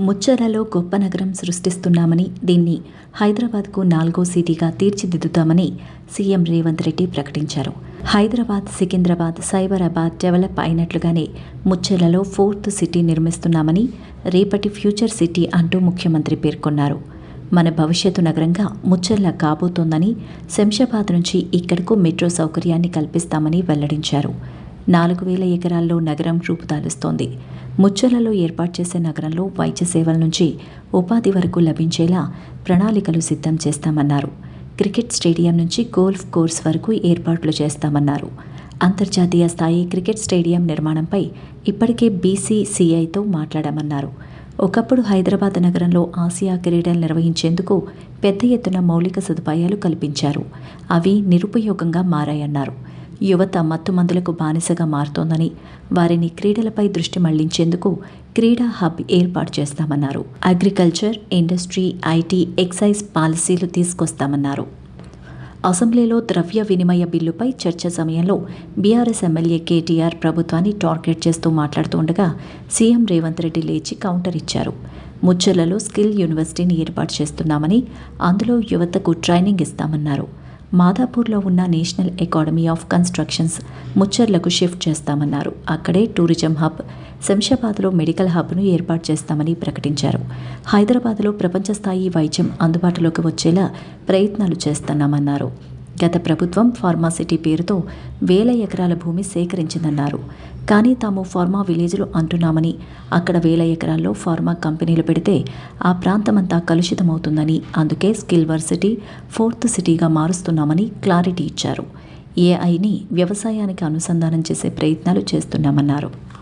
ముచ్చరలో గొప్ప నగరం సృష్టిస్తున్నామని దీన్ని హైదరాబాద్కు నాలుగో సిటీగా తీర్చిదిద్దుతామని సీఎం రేవంత్ రెడ్డి ప్రకటించారు. హైదరాబాద్ సికింద్రాబాద్ సైబరాబాద్ డెవలప్ అయినట్లుగానే ముచ్చెరలో ఫోర్త్ సిటీ నిర్మిస్తున్నామని రేపటి ఫ్యూచర్ సిటీ అంటూ ముఖ్యమంత్రి పేర్కొన్నారు. మన భవిష్యత్తు నగరంగా ముచ్చెర్ల కాబోతోందని శంషాబాద్ నుంచి ఇక్కడకు మెట్రో సౌకర్యాన్ని కల్పిస్తామని వెల్లడించారు. నాలుగు వేల ఎకరాల్లో నగరం రూపుదాలుస్తోంది. ముచ్చలలో ఏర్పాటు చేసే నగరంలో వైద్య సేవల నుంచి ఉపాధి వరకు లభించేలా ప్రణాళికలు సిద్ధం చేస్తామన్నారు. క్రికెట్ స్టేడియం నుంచి గోల్ఫ్ కోర్స్ వరకు ఏర్పాట్లు చేస్తామన్నారు. అంతర్జాతీయ స్థాయి క్రికెట్ స్టేడియం నిర్మాణంపై ఇప్పటికే బీసీసీఐతో మాట్లాడామన్నారు. ఒకప్పుడు హైదరాబాద్ నగరంలో ఆసియా క్రీడలు నిర్వహించేందుకు పెద్ద ఎత్తున మౌలిక సదుపాయాలు కల్పించారు. అవి నిరుపయోగంగా మారాయన్నారు. యువత మత్తుమందులకు బానిసగా మారుతోందని వారిని క్రీడలపై దృష్టి మళ్ళించేందుకు క్రీడా హబ్ ఏర్పాటు చేస్తామన్నారు. అగ్రికల్చర్ ఇండస్ట్రీ ఐటీ ఎక్సైజ్ పాలసీలు తీసుకొస్తామన్నారు. అసెంబ్లీలో ద్రవ్య వినిమయ బిల్లుపై చర్చ సమయంలో బీఆర్ఎస్ ఎమ్మెల్యే కేటీఆర్ ప్రభుత్వాన్ని టార్గెట్ చేస్తూ మాట్లాడుతుండగా సీఎం రేవంత్ రెడ్డి లేచి కౌంటర్ ఇచ్చారు. ముచ్చర్లలో స్కిల్ యూనివర్సిటీని ఏర్పాటు చేస్తున్నామని అందులో యువతకు ట్రైనింగ్ ఇస్తామన్నారు. మాదాపూర్లో ఉన్న నేషనల్ అకాడమీ ఆఫ్ కన్స్ట్రక్షన్స్ ముచ్చర్లకు షిఫ్ట్ చేస్తామన్నారు. అక్కడే టూరిజం హబ్ శంషాబాద్లో మెడికల్ హబ్ను ఏర్పాటు చేస్తామని ప్రకటించారు. హైదరాబాద్లో ప్రపంచ స్థాయి వైద్యం అందుబాటులోకి వచ్చేలా ప్రయత్నాలు చేస్తున్నామన్నారు. గత ప్రభుత్వం ఫార్మాసిటీ పేరుతో వేల ఎకరాల భూమి సేకరించిందన్నారు. కానీ తాము ఫార్మా విలేజ్లు అంటున్నామని అక్కడ వేల ఎకరాల్లో ఫార్మా కంపెనీలు పెడితే ఆ ప్రాంతమంతా కలుషితమవుతుందని అందుకే స్కిల్ వర్సిటీ ఫోర్త్ సిటీగా మారుస్తున్నామని క్లారిటీ ఇచ్చారు. ఏఐని వ్యవసాయానికి అనుసంధానం చేసే ప్రయత్నాలు చేస్తున్నామన్నారు.